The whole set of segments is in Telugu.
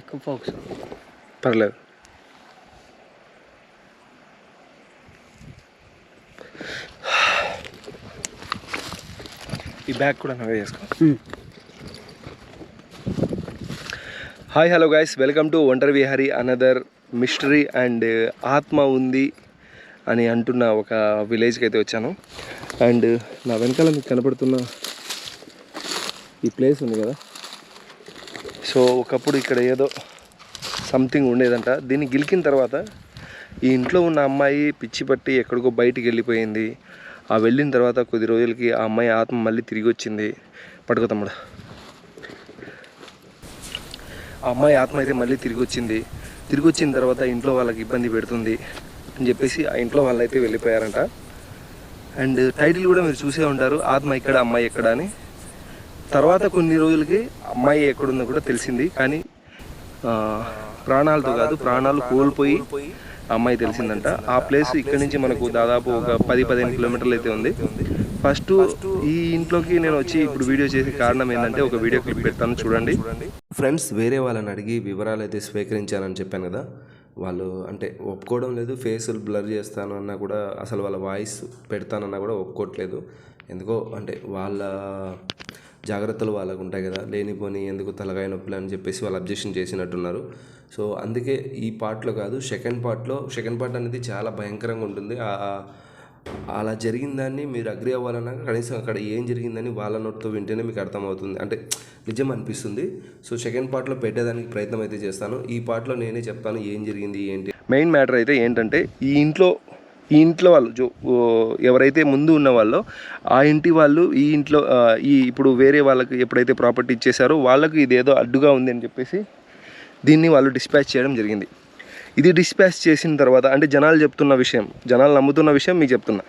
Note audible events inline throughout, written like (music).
ఎక్కువ ఫోక్స్. పర్లేదు. ఈ బ్యాగ్ కూడా నవే చేసుకో hi hello guys welcome to Ontari Vihari another mystery and ఆత్మ ఉంది అని అంటున్న ఒక విలేజ్కి అయితే వచ్చాను. అండ్ నా వెనకాల మీకు కనపడుతున్న ఈ ప్లేస్ ఉంది కదా? సో ఒకప్పుడు ఇక్కడ ఏదో సంథింగ్ ఉండేదంట. దీన్ని గిలికిన తర్వాత ఈ ఇంట్లో ఉన్న అమ్మాయి పిచ్చి పట్టి ఎక్కడికో బయటికి వెళ్ళిపోయింది. ఆ వెళ్ళిన తర్వాత కొద్ది రోజులకి ఆ అమ్మాయి ఆత్మ మళ్ళీ తిరిగి వచ్చింది. పట్టుకో తమ్ముడు. ఆ అమ్మాయి ఆత్మ అయితే మళ్ళీ తిరిగి వచ్చింది. తిరిగి వచ్చిన తర్వాత ఇంట్లో వాళ్ళకి ఇబ్బంది పెడుతుంది అని చెప్పేసి ఆ ఇంట్లో వాళ్ళు అయితే వెళ్ళిపోయారంట. అండ్ టైటిల్ కూడా మీరు చూసే ఉంటారు. ఆత్మ ఇక్కడ అమ్మాయి ఎక్కడ అని. తర్వాత కొన్ని రోజులకి అమ్మాయి ఎక్కడుందో కూడా తెలిసింది కానీ ప్రాణాలతో కాదు ప్రాణాలు కోల్పోయి ఆ అమ్మాయి తెలిసిందంట. ఆ ప్లేస్ ఇక్కడ నుంచి మనకు దాదాపు ఒక పది పదిహేను కిలోమీటర్లు అయితే ఉంది. ఫస్ట్ ఈ ఇంట్లోకి నేను వచ్చి ఇప్పుడు వీడియో చేసే కారణం ఏంటంటే ఒక వీడియో క్లిప్ పెడతాను చూడండి. ఫ్రెండ్స్ వేరే వాళ్ళని అడిగి వివరాలు అయితే స్వీకరించానని చెప్పాను కదా. వాళ్ళు అంటే ఒప్పుకోవడం లేదు ఫేసులు బ్లర్ చేస్తాను అన్నా కూడా అసలు వాళ్ళ వాయిస్ పెడతానన్నా కూడా ఒప్పుకోవట్లేదు. ఎందుకో అంటే వాళ్ళ జాగ్రత్తలు వాళ్ళకు ఉంటాయి కదా లేనిపోని ఎందుకు తలకాయ నొప్పులు అని చెప్పేసి వాళ్ళు అబ్జెక్షన్ చేసినట్టున్నారు. సో అందుకే ఈ పార్ట్లో కాదు సెకండ్ పార్ట్లో సెకండ్ పార్ట్ అనేది చాలా భయంకరంగా ఉంటుంది. అలా జరిగిన దాన్ని మీరు అగ్రి అవ్వాలన్నా కనీసం అక్కడ ఏం జరిగిందని వాళ్ళ నోటితో వింటేనే మీకు అర్థమవుతుంది. అంటే నిజం అనిపిస్తుంది. సో సెకండ్ పార్ట్లో పెట్టేదానికి ప్రయత్నం అయితే చేస్తాను. ఈ పార్ట్లో నేనే చెప్తాను ఏం జరిగింది ఏంటి? మెయిన్ మ్యాటర్ అయితే ఏంటంటే ఈ ఇంట్లో ఈ ఇంట్లో వాళ్ళు జో ఎవరైతే ముందు ఉన్న వాళ్ళో ఆ ఇంటి వాళ్ళు ఈ ఇంట్లో ఈ ఇప్పుడు వేరే వాళ్ళకి ఎప్పుడైతే ప్రాపర్టీ ఇచ్చేసారో వాళ్ళకు ఇదేదో అడ్డుగా ఉంది అని చెప్పేసి దీన్ని వాళ్ళు డిస్పాచ్ చేయడం జరిగింది. ఇది డిస్పాచ్ చేసిన తర్వాత అంటే జనాలు చెప్తున్న విషయం జనాలు నమ్ముతున్న విషయం మీకు చెప్తున్నా.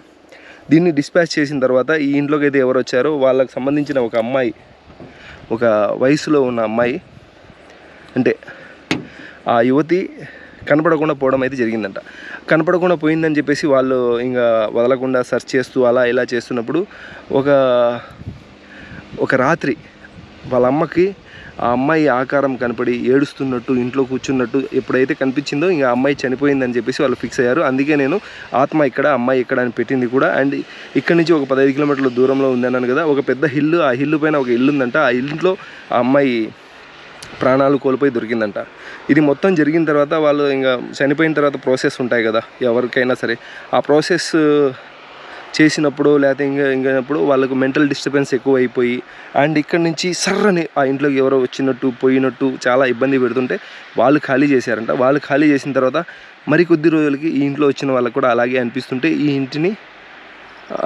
దీన్ని డిస్పాచ్ చేసిన తర్వాత ఈ ఇంట్లోకి అయితే ఎవరు వచ్చారో వాళ్ళకి సంబంధించిన ఒక అమ్మాయి ఒక వయసులో ఉన్న అమ్మాయి అంటే ఆ యువతి కనపడకుండా పోవడం అయితే జరిగిందంట. కనపడకుండా పోయిందని చెప్పేసి వాళ్ళు ఇంకా వదలకుండా సెర్చ్ చేస్తూ అలా ఇలా చేస్తున్నప్పుడు ఒక ఒక రాత్రి వాళ్ళ అమ్మకి ఆ అమ్మాయి ఆకారం కనపడి ఏడుస్తున్నట్టు ఇంట్లో కూర్చున్నట్టు ఎప్పుడైతే కనిపించిందో ఇంకా అమ్మాయి చనిపోయిందని చెప్పేసి వాళ్ళు ఫిక్స్ అయ్యారు. అందుకే నేను ఆత్మ ఇక్కడ అమ్మాయి ఇక్కడ అని పెట్టింది కూడా. అండ్ ఇక్కడ నుంచి ఒక పదహైదు కిలోమీటర్ల దూరంలో ఉంది అన్నాను కదా ఒక పెద్ద హిల్లు ఆ హిల్లు పైన ఒక ఇల్లు ఉందంట ఆ ఇంట్లో ఆ అమ్మాయి ప్రాణాలు కోల్పోయి దొరికిందంట. ఇది మొత్తం జరిగిన తర్వాత వాళ్ళు ఇంకా చనిపోయిన తర్వాత ప్రాసెస్ ఉంటాయి కదా ఎవరికైనా సరే. ఆ ప్రాసెస్ చేసినప్పుడు లేకపోతే ఇంకా ఇంకప్పుడు వాళ్ళకు మెంటల్ డిస్టర్బెన్స్ ఎక్కువ అయిపోయి అండ్ ఇక్కడ నుంచి సర్రని ఆ ఇంట్లోకి ఎవరో వచ్చినట్టు పోయినట్టు చాలా ఇబ్బంది పెడుతుంటే వాళ్ళు ఖాళీ చేశారంట. వాళ్ళు ఖాళీ చేసిన తర్వాత మరి కొద్ది రోజులకి ఈ ఇంట్లో వచ్చిన వాళ్ళకు కూడా అలాగే అనిపిస్తుంటే ఈ ఇంటిని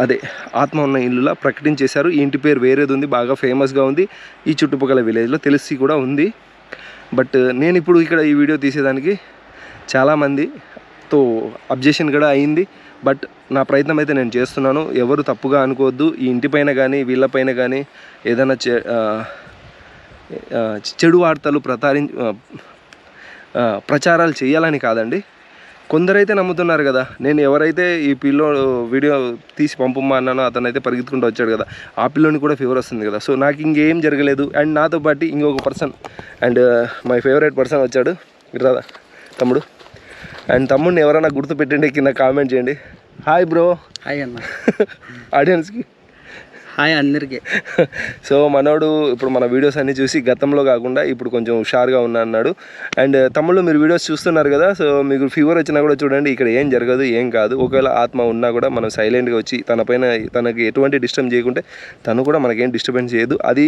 అదే ఆత్మ ఉన్న ఇల్లులా ప్రకటించేశారు. ఈ ఇంటి పేరు వేరేది ఉంది బాగా ఫేమస్గా ఉంది. ఈ చుట్టుపక్కల విలేజ్లో తెలిసి కూడా ఉంది. బట్ నేను ఇప్పుడు ఇక్కడ ఈ వీడియో తీసేదానికి చాలామందితో అబ్జెక్షన్ కూడా అయింది. బట్ నా ప్రయత్నం అయితే నేను చేస్తున్నాను. ఎవరు తప్పుగా అనుకోవద్దు. ఈ ఇంటిపైన కానీ వీళ్ళపైన కానీ ఏదైనా చె చెడు వార్తలు ప్రతారి ప్రచారాలు చేయాలని కాదండి. కొందరైతే నమ్ముతున్నారు కదా. నేను ఎవరైతే ఈ పిల్లో వీడియో తీసి పంపమ్మా అన్నానో అతనైతే పరిగెత్తుకుంటూ వచ్చాడు కదా. ఆ పిల్లోని కూడా ఫీవర్ వస్తుంది కదా. సో నాకు ఇంకేం జరగలేదు. అండ్ నాతో పాటు ఇంకొక person and my favourite person వచ్చాడు. రాదా? తమ్ముడు. అండ్ తమ్ముడిని ఎవరైనా గుర్తు పెట్టండి కింద కామెంట్ చేయండి. Hi bro. హాయ్ అన్న. (laughs) ఆడియన్స్కి హాయ్ అందరికీ. సో మనోడు ఇప్పుడు మన వీడియోస్ అన్ని చూసి గతంలో కాకుండా ఇప్పుడు కొంచెం హుషారుగా ఉన్నా అన్నాడు. అండ్ uh, తమ్ముళ్ళు మీరు వీడియోస్ చూస్తున్నారు కదా సో మీకు ఫీవర్ వచ్చినా కూడా చూడండి ఇక్కడ ఏం జరగదు ఏం కాదు. ఒకవేళ ఆత్మ ఉన్నా కూడా మనం సైలెంట్గా వచ్చి తన పైన తనకి ఎటువంటి డిస్టర్బ్ చేయకుంటే తను కూడా మనకేం డిస్టర్బెన్స్ చేయదు. అది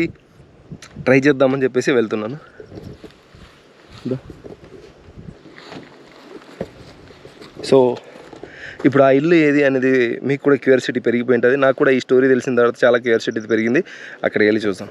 ట్రై చేద్దామని చెప్పేసి వెళ్తున్నాను. సో ఇప్పుడు ఆ ఇల్లు ఏది అనేది మీకు కూడా క్యూరియాసిటీ పెరిగిపోయి ఉంటుంది. నాకు కూడా ఈ స్టోరీ తెలిసిన తర్వాత చాలా క్యూరియాసిటీ పెరిగింది. అక్కడికి వెళ్ళి చూద్దాం.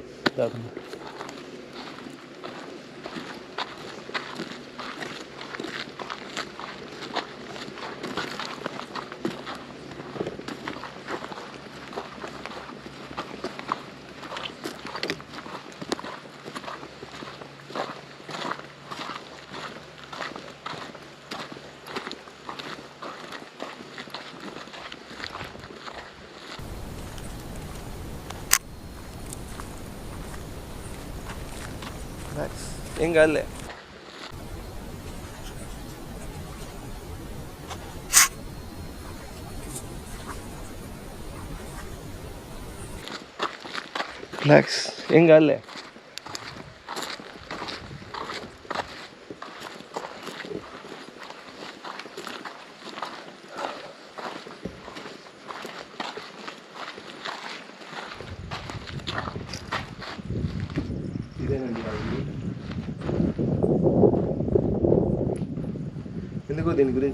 ಹಿಂಗೆ ಅಲ್ಲೇ. ರಿಲ್ಯಾಕ್ಸ್ ಹಿಂಗೆ ಅಲ್ಲೇ.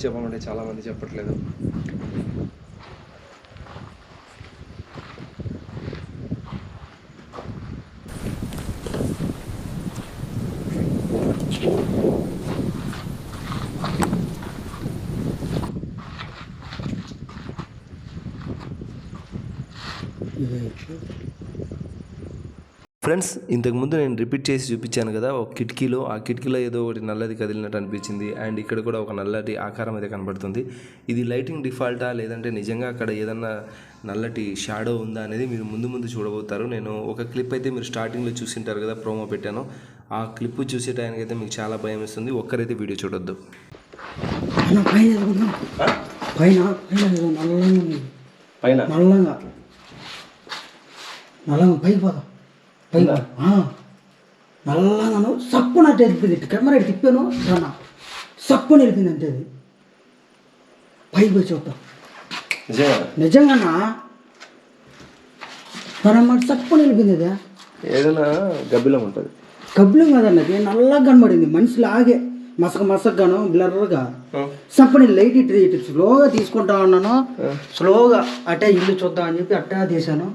చెప్పమంటే చాలామంది చెప్పట్లేదు. ఫ్రెండ్స్ ఇంతకుముందు నేను రిపీట్ చేసి చూపించాను కదా ఒక కిటికీలో ఆ కిటికీలో ఏదో ఒకటి నల్లది కదిలినట్టు అనిపించింది. అండ్ ఇక్కడ కూడా ఒక నల్లటి ఆకారం అయితే కనబడుతుంది. ఇది లైటింగ్ డిఫాల్టా? లేదంటే నిజంగా అక్కడ ఏదన్నా నల్లటి షాడో ఉందా అనేది మీరు ముందు ముందు చూడబోతారు. నేను ఒక క్లిప్ అయితే మీరు స్టార్టింగ్లో చూసింటారు కదా ప్రోమో పెట్టాను. ఆ క్లిప్ చూసే టైంకైతే మీకు చాలా భయం వేస్తుంది. ఒక్కరైతే వీడియో చూడొద్దు. పైన? పైన పైన ఏదో నల్లంగా ఉంది? పైన? నల్లంగా? నల్లంగా? పైకి పోదాం. నల్లంగాను సప్పున అటు వెళ్ళిపోయింది ఇటు కెమెరా ఇటు తిప్పాను రన్న. సప్పున వెళ్ళిపోయింది అంటే అది. పైకి పోయి చూద్దాం. నిజంగా నిజంగానా? మాట సప్పున వెళ్ళిపోయింది అదే. ఏదైనా గబ్బిలం ఉంటుంది. కబ్బులం కదన్నది నల్లగా కనబడింది. మనిషి లాగే మసక మసకగాను బ్లర్గా సప్పని లైట్ ఇటు ఇటు స్లోగా తీసుకుంటా ఉన్నాను. స్లోగా అట్టే ఇల్లు చూద్దాం అని చెప్పి అట్టా తీసాను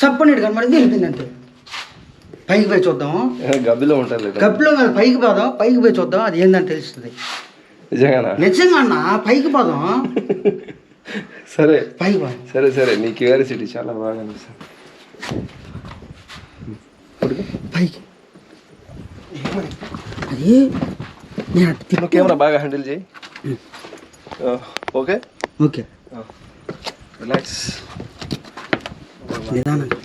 సప్పని కనబడింది వెళ్ళిపోయింది అంతే. పైకి పోయి చూద్దాం. గబ్బిలం ఉంటుంది లేదా కబ్బులం కాదు పైకి పోదాం. పైకి పోయి చూద్దాం. అది ఏందని తెలుస్తుంది. నిజంగా అన్న పైకి పోదాం. (laughs) సరే. పైకి పోదాం. సరే సరే. నీ క్యూరియాసిటీ చాలా బాగా అనిపిస్తుంది. పైకి. అది నేను కెమెరా బాగా హ్యాండిల్ చేయి. ఓకే? ఓకే. రిలాక్స్. నిదానంగా.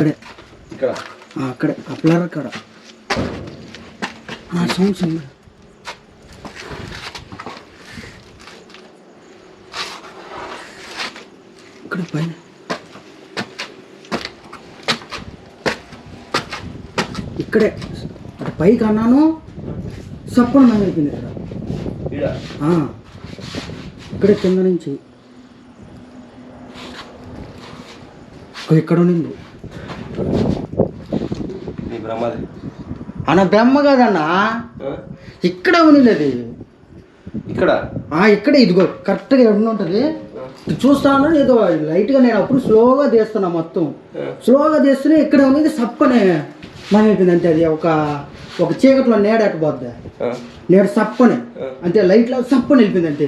అక్కడే ఇక్కడ. అక్కడే. ఆ ప్లర్ అక్కడ ఆ సౌండ్స్ ఇక్కడ పైన. ఇక్కడే. అటు పైకి అన్నాను సప్పుడు అయిపోయింది ఇక్కడ. ఇక్కడే కింద నుంచి. ఇక్కడ ఉండింది. బ్రహ్మది. అన్న బ్రహ్మ కాదన్నా? ఇక్కడ అది ఇక్కడ? ఆ ఇక్కడే ఇదిగో కరెక్ట్గా ఎక్కడ ఉంటుంది? చూస్తా ఉన్నాను ఏదో లైట్గా నేను అప్పుడు స్లోగా తీస్తున్నా మొత్తం. స్లోగా తీస్తూనే ఇక్కడ ఉన్నది సప్పనే. మాయమైపోయింది అంతే అది ఒక ఒక చీకట్లో నేడ అట్టుపోద్ది? నేడు సప్పనే. అంతే లైట్లో సప్పని వెళ్ళిపోయింది అంతే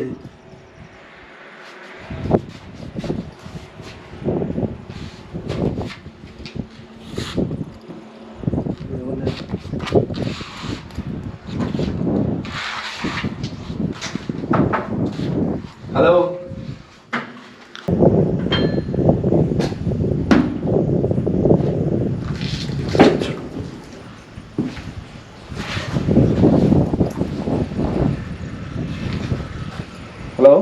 ఇది హలో హలో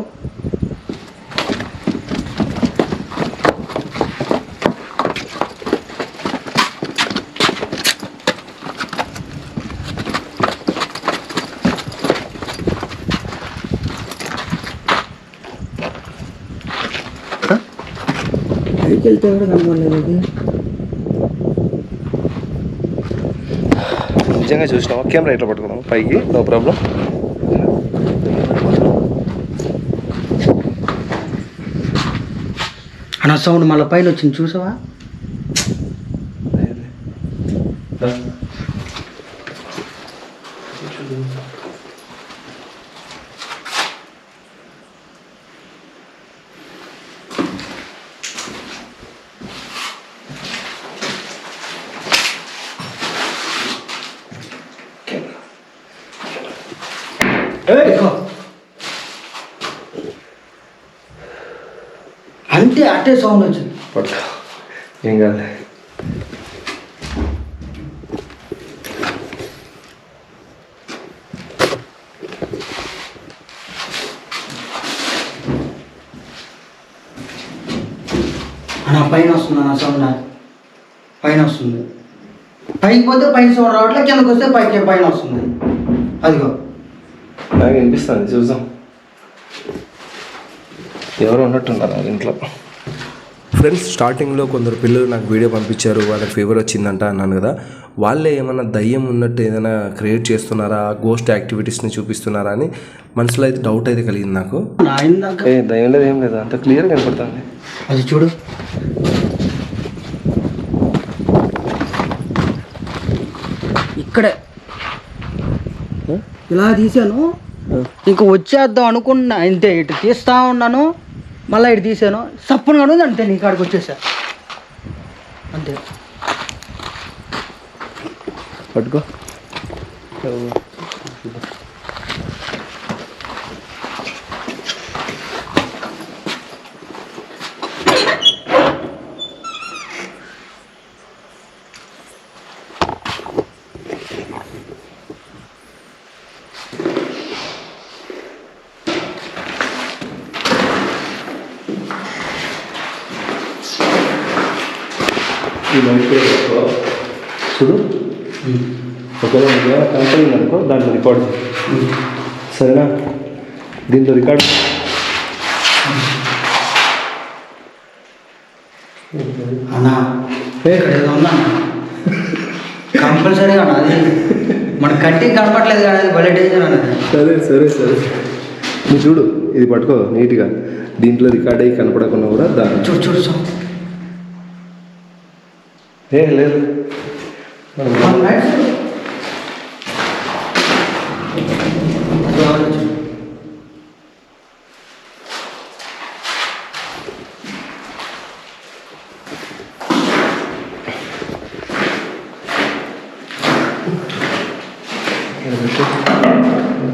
పైకి వెళ్తే కూడా కనబడలేదు అది నిజంగా చూసినావా? కెమెరా ఇట్లా పట్టుకున్నావు? పైకి? No problem. అన్న సౌండ్ మళ్ళీ పైన వచ్చింది చూసావా? అదే సౌండ్ వచ్చింది. ఏం కాదు నా పైన వస్తుంది నా సౌండ్ పైన వస్తుంది. పైకి పోతే పైన సౌండ్ రావట్లే కిందకి వస్తే పైకి పైన వస్తుంది. అదిగో. నాకు వినిపిస్తుంది చూసాం ఎవరు ఉన్నట్టున్నారు ఇంట్లో ఫ్రెండ్స్ స్టార్టింగ్లో కొందరు పిల్లలు నాకు వీడియో పంపించారు వాళ్ళకి ఫీవర్ వచ్చిందంట అన్నాను కదా. వాళ్ళే ఏమన్నా దయ్యం ఉన్నట్టు ఏదైనా క్రియేట్ చేస్తున్నారా గోస్ట్ యాక్టివిటీస్ని చూపిస్తున్నారా అని మనసులో అయితే డౌట్ అయితే కలిగింది నాకు. ఏ దయ్యం లేదు ఏం లేదు. అంత క్లియర్గా కనపడుతుంది. అది చూడు. ఇక్కడే. ఇలా తీసాను ఇంక వచ్చేద్దాం అనుకున్నా. అంతే ఇటు తీస్తా ఉన్నాను. మళ్ళీ ఇటు తీసాను. సప్పను కాదు అంతే నీ కాడికి వచ్చేసా. అంతే. పట్టుకో. మైక్ చూడు. ఒకవేళ నీకు కనపడింది అనుకో దాంట్లో రికార్డ్. సరేనా? దీంట్లో రికార్డ్ అన్నా కంపల్సరీగా అన్న అది మన కంటికి కనపట్లేదు కానీ అది భలే డేంజర్ అన్నది సరే సరే సరే. నువ్వు చూడు ఇది పట్టుకో నీట్గా. దీంట్లో రికార్డ్ అయ్యి కనపడకుండా కూడా దాని చూడు చూడు చూడు. ఏ లేదు మన లైట్స్ అది ఆలోచించు.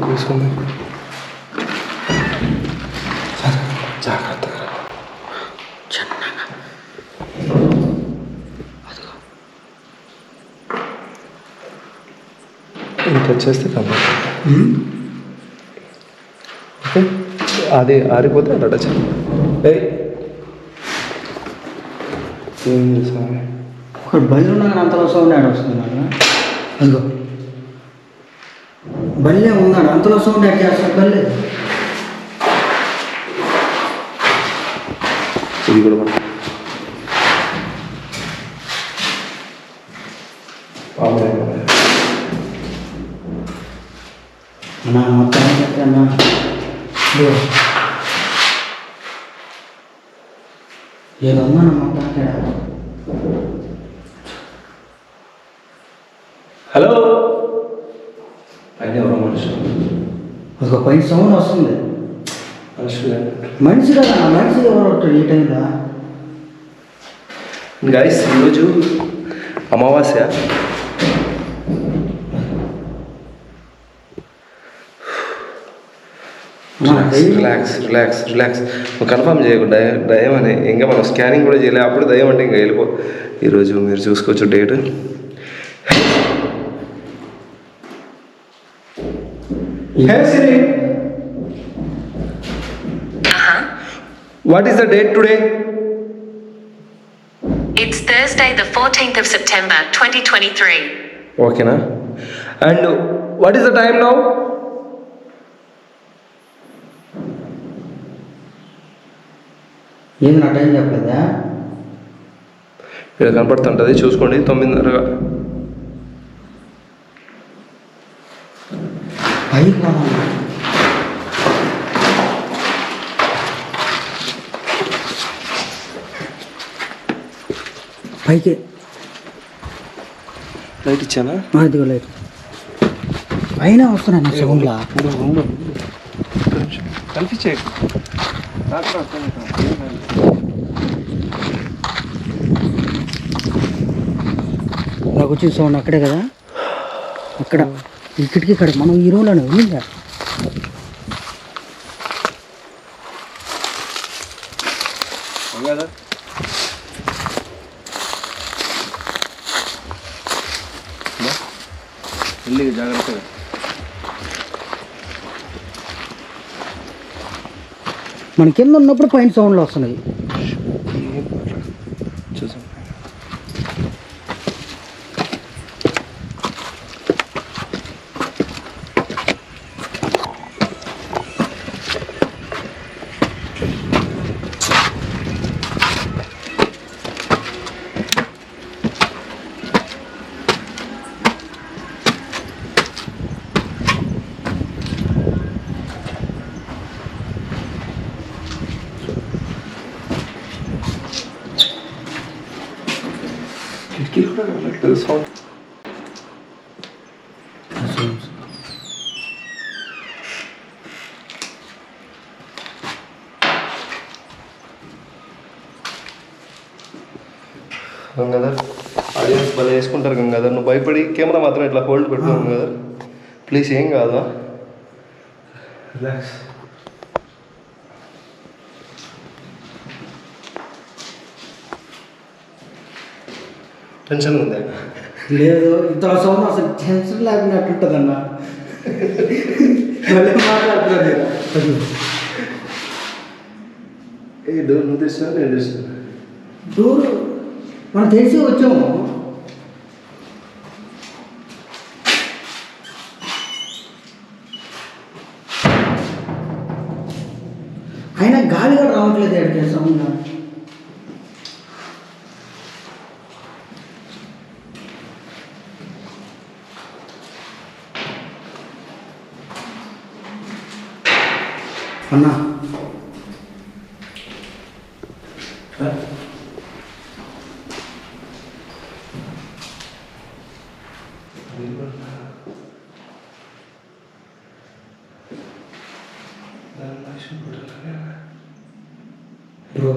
తీసుకుంది జాగ్రత్తగా ఇంత వచ్చేస్తే కనపడుతుంది ఓకే? అది ఆరిపోతే అలా ఏయ్! ఏం ఒకటి బల్లి ఉన్నా కానీ అంతలో సౌండ్ యాడ్ వస్తుంది నాకు అదిగో. బల్లే ఉన్నాడు అంతలో సౌండ్ యాడ్ చేస్తాడు బల్లే ఇది కూడా పట్టు. పాము లేదు. నా మొత్తం ఏంటంటే అన్న ఇదిగో. ఏదో ఉందన్న మొత్తం ఇక్కడ హలో? పైన ఎవరో మనుషులు ఒక పైన సౌండ్ వస్తుంది. మనుషులు. మనిషి కదా మనిషి ఎవరు ఈ టైంలో గైస్ ఈరోజు అమావాస్య. రిలాక్స్ రిలాక్స్ రిలాక్స్ నువ్వు కన్ఫర్మ్ చేయకు దయ దయం అని ఇంకా మనం స్కానింగ్ కూడా చేయలే అప్పుడు దయం అంటే ఇంకా వెళ్ళిపో ఈరోజు మీరు చూసుకోవచ్చు date what is the date today It's Thursday, the 14th of September, 2023. ఓకేనా and what is the time now ఏంది నా టైం చెప్పలేదా? ఇక్కడ కనపడుతుంటుంది చూసుకోండి తొమ్మిదిన్నరగా పైకి లైట్ ఇచ్చానా? ఆ, ఇదిగో లైట్. పైన వస్తున్నాను సౌండ్లా? కనిపించే నాకు వచ్చిన సౌండ్ అక్కడే కదా? అక్కడ. ఇక్కడికి ఇక్కడ. మనం ఈ రూమ్లోనే ఉందా వెళ్ళి జాగ్రత్తగా మన కింద ఉన్నప్పుడు పైన సౌండ్లు వస్తున్నాయి సౌండ్ గంగాధర్ ఆడియన్స్ భలే వేసుకుంటారు భయపడి కెమెరా మాత్రం ఇట్లా హోల్డ్ పెట్టుకో గంగాధర్ ప్లీజ్ ఏం కాదు రిలాక్స్ టెన్షన్ ఉంది? లేదు ఇంత సౌండ్ అసలు టెన్షన్ లేకున్నట్టు ఉంటుందన్న. మళ్ళీ మాట్లాడుతున్నాను ఏ డోర్ నువ్వు తెచ్చినా నేను తెచ్చినా డోర్ మనం తెలిసి వచ్చాము. బ్రో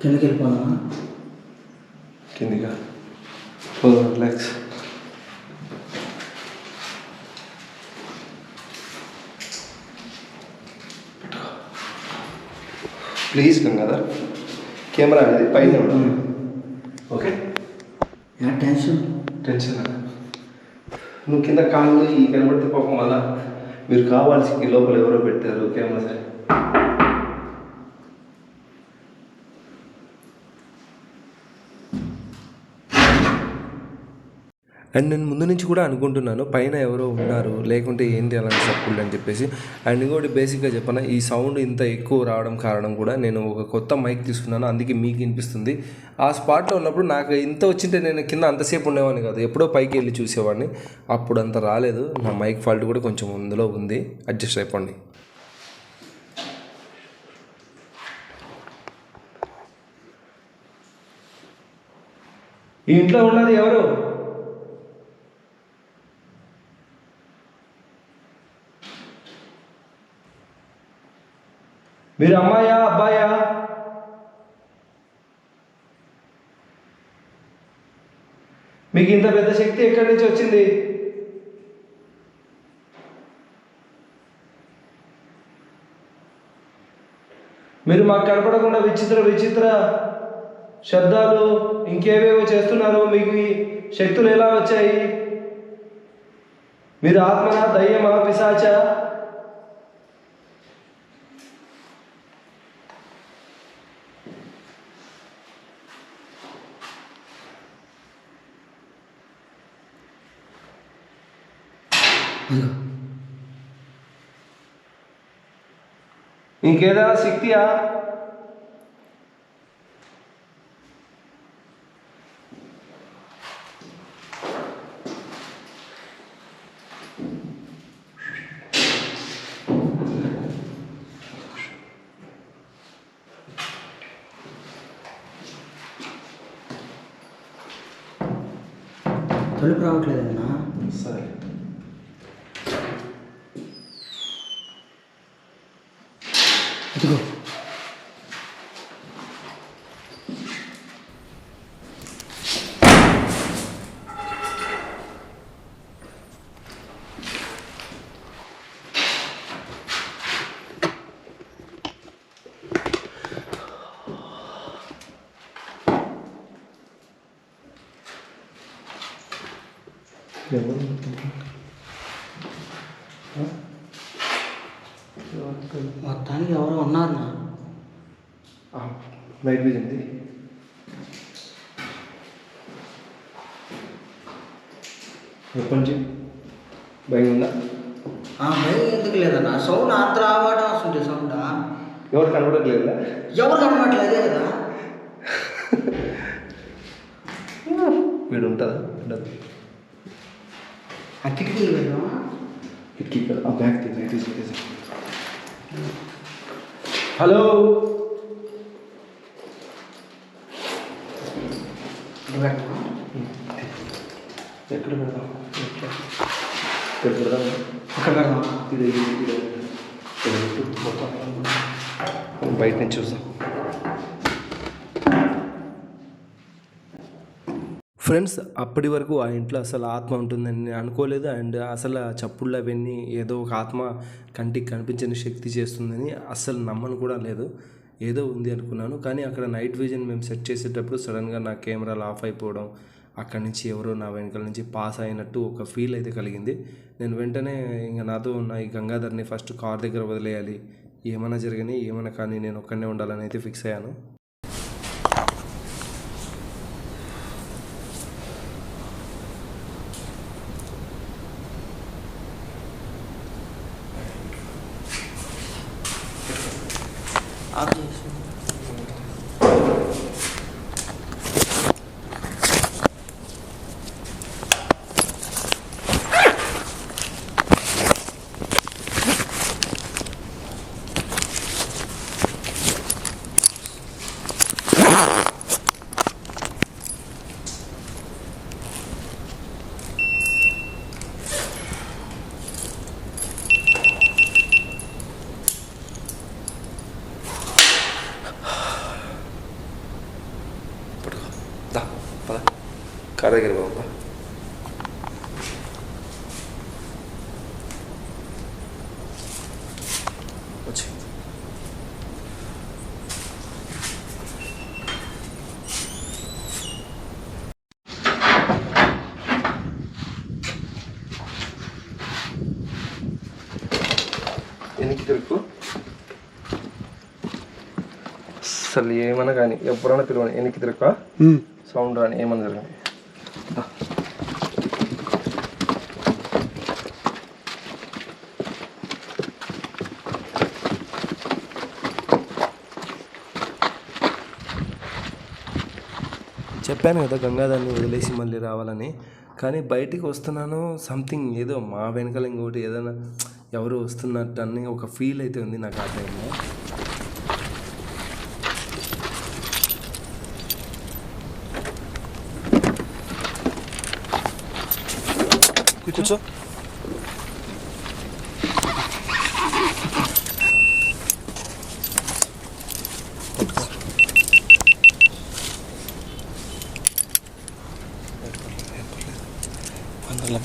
కిందకి వెళ్ళిపోనా కిందిగా రిలాక్స్ ప్లీజ్ గంగాధర్ కెమెరా అనేది పైన ఉండాలి ఓకే యా టెన్షన్ టెన్షన్ నువ్వు కింద కాళ్ళు ఈ కనబడితే పాపం అలా మీరు కావాల్సి ఈ లోపల ఎవరో పెట్టారు. కెమెరా సరే. అండ్ నేను ముందు నుంచి కూడా అనుకుంటున్నాను పైన ఎవరో ఉన్నారు లేకుంటే ఏంటి అలాంటి సప్పుళ్ళు అని చెప్పేసి. అండ్ ఇంకోటి బేసిక్గా చెప్పన ఈ సౌండ్ ఇంత ఎక్కువ రావడం కారణం కూడా నేను ఒక కొత్త మైక్ తీసుకున్నాను అందుకే మీకు వినిపిస్తుంది. ఆ స్పాట్లో ఉన్నప్పుడు నాకు ఇంత వచ్చింటే నేను కింద అంతసేపు ఉండేవాడిని కాదు ఎప్పుడో పైకి వెళ్ళి చూసేవాడిని. అప్పుడు అంత రాలేదు నా మైక్ ఫాల్ట్ కూడా కొంచెం అందులో ఉంది. అడ్జస్ట్ అయిపోండి. ఈ ఇంట్లో ఉన్నది ఎవరు? మీరు అమ్మాయా అబ్బాయా? మీకు ఇంత పెద్ద శక్తి ఎక్కడి నుంచి వచ్చింది? మీరు మాకు కనపడకుండా విచిత్ర విచిత్ర శబ్దాలు ఇంకేవేవో చేస్తున్నారు. మీకు ఈ శక్తులు ఎలా వచ్చాయి? మీరు ఆత్మ దయ్యమా పిశాచా? ఇంకేదైనా శక్తియా తలుపు రావట్లేదన్నా మొత్తానికి ఎవరో ఉన్నారు నా నైట్ విజన్ ఎప్పటి నుంచి? భయం ఉందా? ఆ భయం ఎందుకు లేదన్నా? సౌండ్ అంత రావడం వస్తుంటే సౌండ్? ఎవరు కనబడట్లేదా? ఎవరు కనబడట్లేదే కదా? వీడు ఉంటుందా ఉండదు ఆ కిటికీలు వెళ్ళామా కిటికీ కదా ఆ బ్యాగ్ తీసి బ్యాగ్ తీసి తీసి హలో ఇది పెట్టమా ఎక్కడ పెడదాం ఎట్లా? ఇక్కడ పెడదాం ఇక్కడ పెడదాం ఇది ఇది ఇది ఇక్కడ పెట్టు మొత్తం బయట నుంచి చూస్తాం ఫ్రెండ్స్ అప్పటి వరకు ఆ ఇంట్లో అసలు ఆత్మ ఉంటుందని నేను అనుకోలేదు. అండ్ అసలు చప్పుళ్ళు అవన్నీ ఏదో ఒక ఆత్మ కంటికి కనిపించని శక్తి చేస్తుందని అస్సలు నమ్మను కూడా లేదు. ఏదో ఉంది అనుకున్నాను. కానీ అక్కడ నైట్ విజన్ మేము సెట్ చేసేటప్పుడు సడన్గా నా కెమెరాలు ఆఫ్ అయిపోవడం అక్కడి నుంచి ఎవరో నా వెనకాల నుంచి పాస్ అయినట్టు ఒక ఫీల్ అయితే కలిగింది. నేను వెంటనే ఇంకా నాతో ఉన్న ఈ గంగాధర్ని ఫస్ట్ కార్ దగ్గర వదిలేయాలి. ఏమైనా జరగని ఏమైనా కానీ నేను ఒక్కడనే ఉండాలని అయితే ఫిక్స్ అయ్యాను. పట్టుకో దగ్గర బాబా అసలు ఏమన్నా కానీ ఎప్పుడైనా పిలవని ఎనికి తిరగ సౌండ్ రాని ఏమన్నా జరగని చెప్పాను కదా గంగాధర్ని వదిలేసి మళ్ళీ రావాలని. కానీ బయటికి వస్తున్నాను సంథింగ్ ఏదో మా వెనకాల ఇంకోటి ఏదైనా ఎవరు వస్తున్నట్టు అని ఒక ఫీల్ అయితే ఉంది నాకు ఆ టైంలో కూర్చో.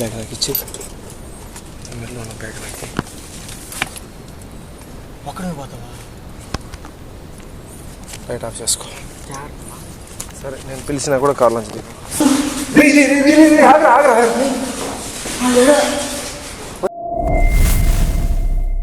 బ్యాగ్ నాకు ఇచ్చి. అందరిలో ఉన్న బ్యాగ్ నాకు ఒక్కడే పోతావా? లైట్ ఆఫ్ చేసుకో. సరే నేను పిలిచినా కూడా కార్ నుంచి?